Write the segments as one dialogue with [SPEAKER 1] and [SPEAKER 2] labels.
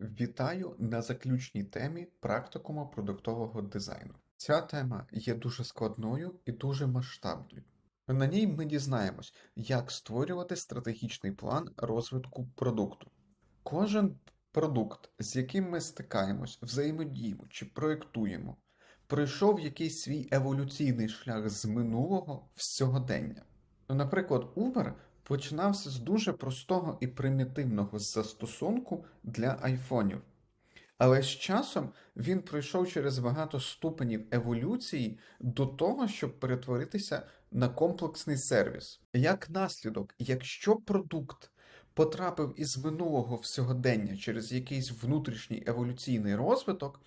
[SPEAKER 1] Вітаю на заключній темі практикуму продуктового дизайну. Ця тема є дуже складною і дуже масштабною. На ній ми дізнаємось, як створювати стратегічний план розвитку продукту. Кожен продукт, з яким ми стикаємось, взаємодіємо чи проєктуємо, пройшов якийсь свій еволюційний шлях з минулого в сьогодення. Наприклад, Uber починався з дуже простого і примітивного застосунку для айфонів. Але з часом він пройшов через багато ступенів еволюції до того, щоб перетворитися на комплексний сервіс. Як наслідок, якщо продукт потрапив із минулого в сьогодення через якийсь внутрішній еволюційний розвиток,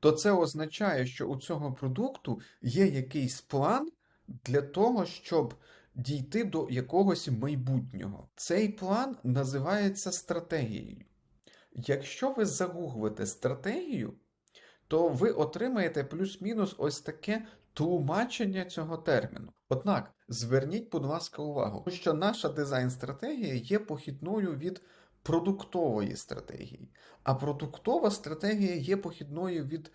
[SPEAKER 1] то це означає, що у цього продукту є якийсь план для того, щоб дійти до якогось майбутнього. Цей план називається стратегією. Якщо ви загуглите стратегію, то ви отримаєте плюс-мінус ось таке тлумачення цього терміну. Однак зверніть, будь ласка, увагу, що наша дизайн-стратегія є похідною від продуктової стратегії, а продуктова стратегія є похідною від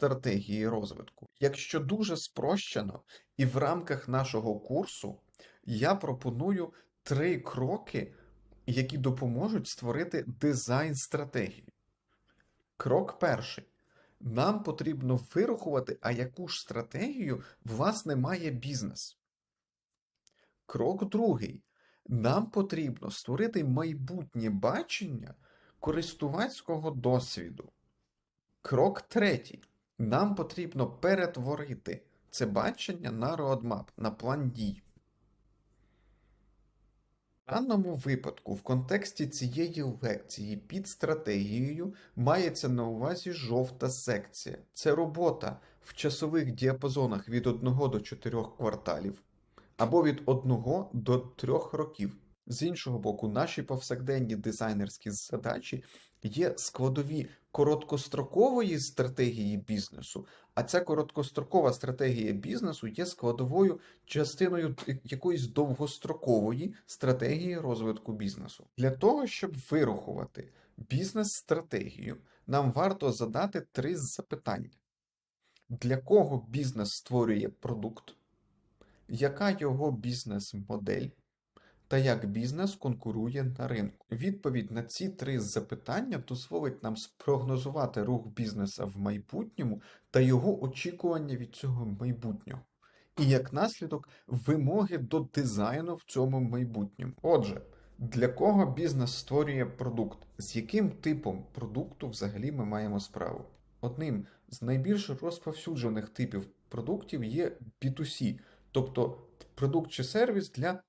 [SPEAKER 1] бізнес-стратегії розвитку. Якщо дуже спрощено і в рамках нашого курсу, я пропоную три кроки які допоможуть створити дизайн-стратегію. Крок перший. Нам потрібно вирахувати, а яку ж стратегію власне має бізнес. Крок другий. Нам потрібно створити майбутнє бачення користувацького досвіду. Крок третій. Нам потрібно перетворити це бачення на роадмап, на план дій. В даному випадку, в контексті цієї лекції під стратегією мається на увазі жовта секція. Це робота в часових діапазонах від 1 до 4 кварталів або від 1 до 3 років. З іншого боку, наші повсякденні дизайнерські задачі є складові короткострокової стратегії бізнесу, а ця короткострокова стратегія бізнесу є складовою частиною якоїсь довгострокової стратегії розвитку бізнесу. Для того, щоб вирахувати бізнес-стратегію, нам варто задати три запитання: для кого бізнес створює продукт? Яка його бізнес-модель? Та як бізнес конкурує на ринку. Відповідь на ці три запитання дозволить нам спрогнозувати рух бізнеса в майбутньому та його очікування від цього майбутнього. І як наслідок вимоги до дизайну в цьому майбутньому. Отже, для кого бізнес створює продукт? З яким типом продукту взагалі ми маємо справу? Одним з найбільш розповсюджених типів продуктів є B2C, тобто продукт чи сервіс для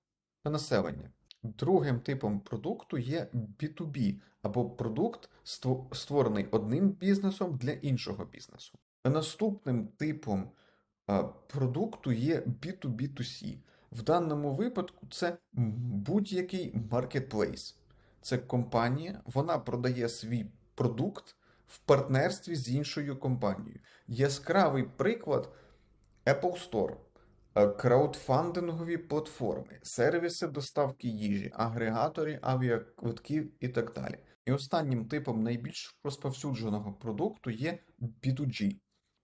[SPEAKER 1] на населення. Другим типом продукту є B2B, або продукт, створений одним бізнесом для іншого бізнесу. Наступним типом продукту є B2B2C. В даному випадку це будь-який маркетплейс. Це компанія, вона продає свій продукт в партнерстві з іншою компанією. Яскравий приклад Apple Store. Е, краудфандингові платформи, сервіси доставки їжі, агрегатори авіаквитків і так далі. І останнім типом найбільш розповсюдженого продукту є B2G,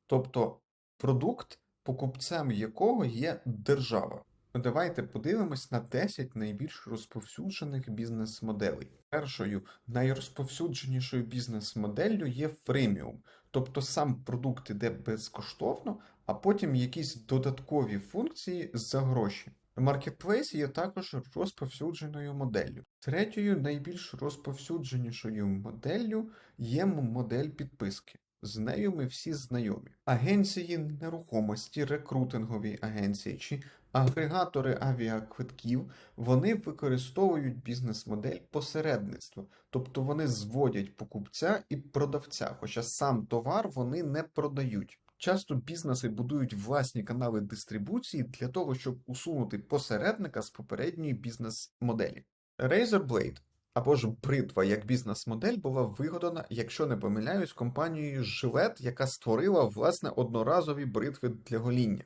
[SPEAKER 1] тобто продукт, покупцем якого є держава. Давайте подивимось на 10 найбільш розповсюджених бізнес-моделей. Першою найрозповсюдженішою бізнес-моделлю є фреміум, тобто сам продукт іде безкоштовно, а потім якісь додаткові функції за гроші. Marketplace є також розповсюдженою моделлю. Третьою найбільш розповсюдженішою моделлю є модель підписки. З нею ми всі знайомі. Агенції нерухомості, рекрутингові агенції чи агрегатори авіаквитків вони використовують бізнес-модель посередництва, тобто вони зводять покупця і продавця, хоча сам товар вони не продають. Часто бізнеси будують власні канали дистрибуції для того, щоб усунути посередника з попередньої бізнес-моделі. Razer Blade або ж бритва як бізнес-модель була вигадана, якщо не помиляюсь, компанією Gillette, яка створила власне одноразові бритви для гоління.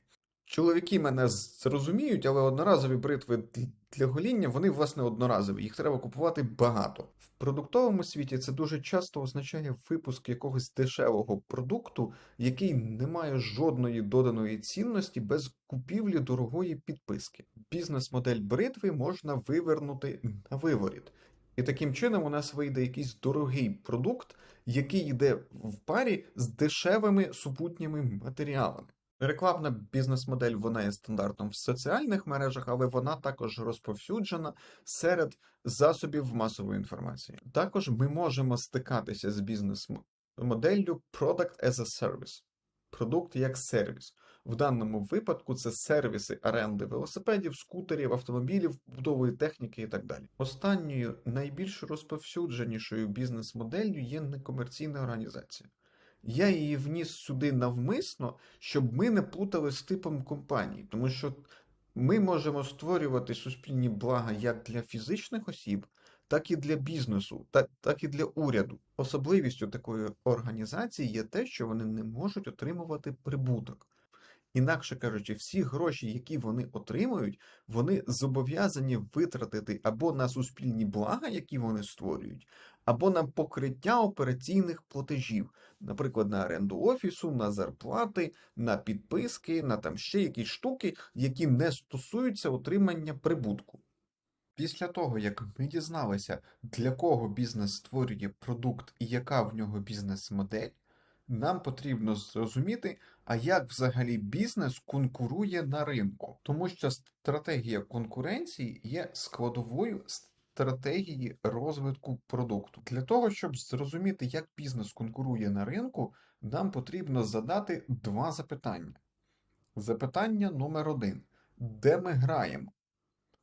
[SPEAKER 1] Чоловіки мене зрозуміють, але одноразові бритви для гоління, вони, власне, одноразові. Їх треба купувати багато. В продуктовому світі це дуже часто означає випуск якогось дешевого продукту, який не має жодної доданої цінності без купівлі дорогої підписки. Бізнес-модель бритви можна вивернути на виворіт. І таким чином у нас вийде якийсь дорогий продукт, який йде в парі з дешевими супутніми матеріалами. Рекламна бізнес-модель вона є стандартом в соціальних мережах, але вона також розповсюджена серед засобів масової інформації. Також ми можемо стикатися з бізнес-моделлю Product as a Service. Продукт як сервіс. В даному випадку це сервіси оренди велосипедів, скутерів, автомобілів, будової техніки і так далі. Останньою найбільш розповсюдженішою бізнес-моделлю є некомерційна організація. Я її вніс сюди навмисно, щоб ми не плутали з типом компаній, тому що ми можемо створювати суспільні блага як для фізичних осіб, так і для бізнесу, так, так і для уряду. Особливістю такої організації є те, що вони не можуть отримувати прибуток. Інакше кажучи, всі гроші, які вони отримують, вони зобов'язані витратити або на суспільні блага, які вони створюють, або на покриття операційних платежів, наприклад, на оренду офісу, на зарплати, на підписки, на там ще якісь штуки, які не стосуються отримання прибутку. Після того, як ми дізналися, для кого бізнес створює продукт і яка в нього бізнес-модель, нам потрібно зрозуміти, а як взагалі бізнес конкурує на ринку, тому що стратегія конкуренції є складовою стратегії розвитку продукту. Для того, щоб зрозуміти, як бізнес конкурує на ринку, нам потрібно задати два запитання. Запитання номер один: де ми граємо?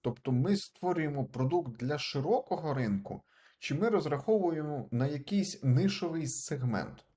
[SPEAKER 1] Тобто ми створюємо продукт для широкого ринку, чи ми розраховуємо на якийсь нишовий сегмент?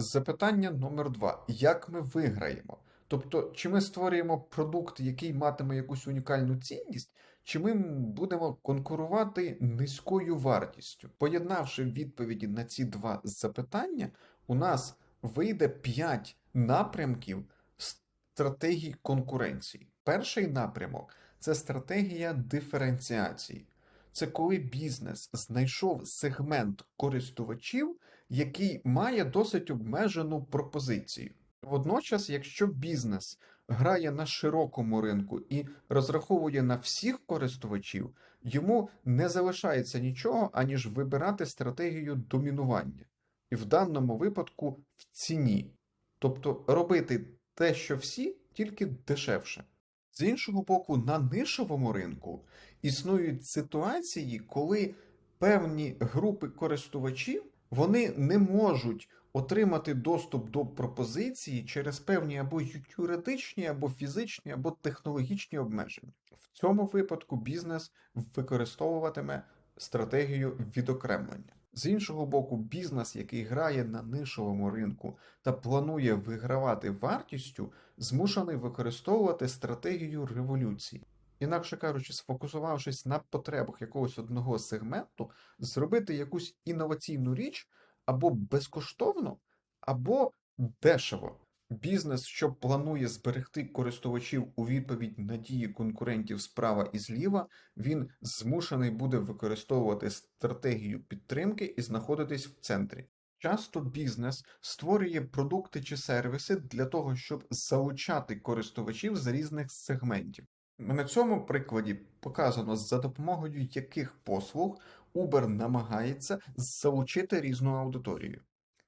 [SPEAKER 1] Запитання номер два: як ми виграємо? Тобто, чи ми створюємо продукт, який матиме якусь унікальну цінність, чи ми будемо конкурувати низькою вартістю? Поєднавши відповіді на ці два запитання, у нас вийде 5 напрямків стратегій конкуренції. Перший напрямок це стратегія диференціації. Це коли бізнес знайшов сегмент користувачів, який має досить обмежену пропозицію. Водночас, якщо бізнес грає на широкому ринку і розраховує на всіх користувачів, йому не залишається нічого, аніж вибирати стратегію домінування. І в даному випадку в ціні. Тобто робити те, що всі, тільки дешевше. З іншого боку, на нишовому ринку існують ситуації, коли певні групи користувачів вони не можуть отримати доступ до пропозиції через певні або юридичні, або фізичні, або технологічні обмеження. В цьому випадку бізнес використовуватиме стратегію відокремлення. З іншого боку, бізнес, який грає на нишовому ринку та планує вигравати вартістю, змушений використовувати стратегію революції. Інакше кажучи, сфокусувавшись на потребах якогось одного сегменту, зробити якусь інноваційну річ або безкоштовно, або дешево. Бізнес, що планує зберегти користувачів у відповідь на дії конкурентів справа і зліва, він змушений буде використовувати стратегію підтримки і знаходитись в центрі. Часто бізнес створює продукти чи сервіси для того, щоб залучати користувачів з різних сегментів. На цьому прикладі показано, за допомогою яких послуг Uber намагається залучити різну аудиторію.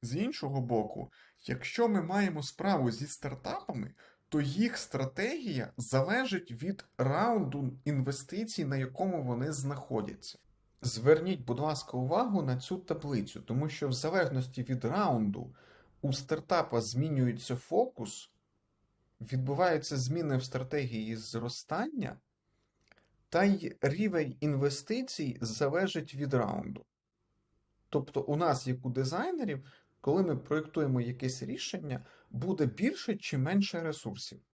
[SPEAKER 1] З іншого боку, якщо ми маємо справу зі стартапами, то їх стратегія залежить від раунду інвестицій, на якому вони знаходяться. Зверніть, будь ласка, увагу на цю таблицю, тому що в залежності від раунду у стартапа змінюється фокус, відбуваються зміни в стратегії зростання, та й рівень інвестицій залежить від раунду. Тобто, у нас, як у дизайнерів, коли ми проєктуємо якесь рішення, буде більше чи менше ресурсів.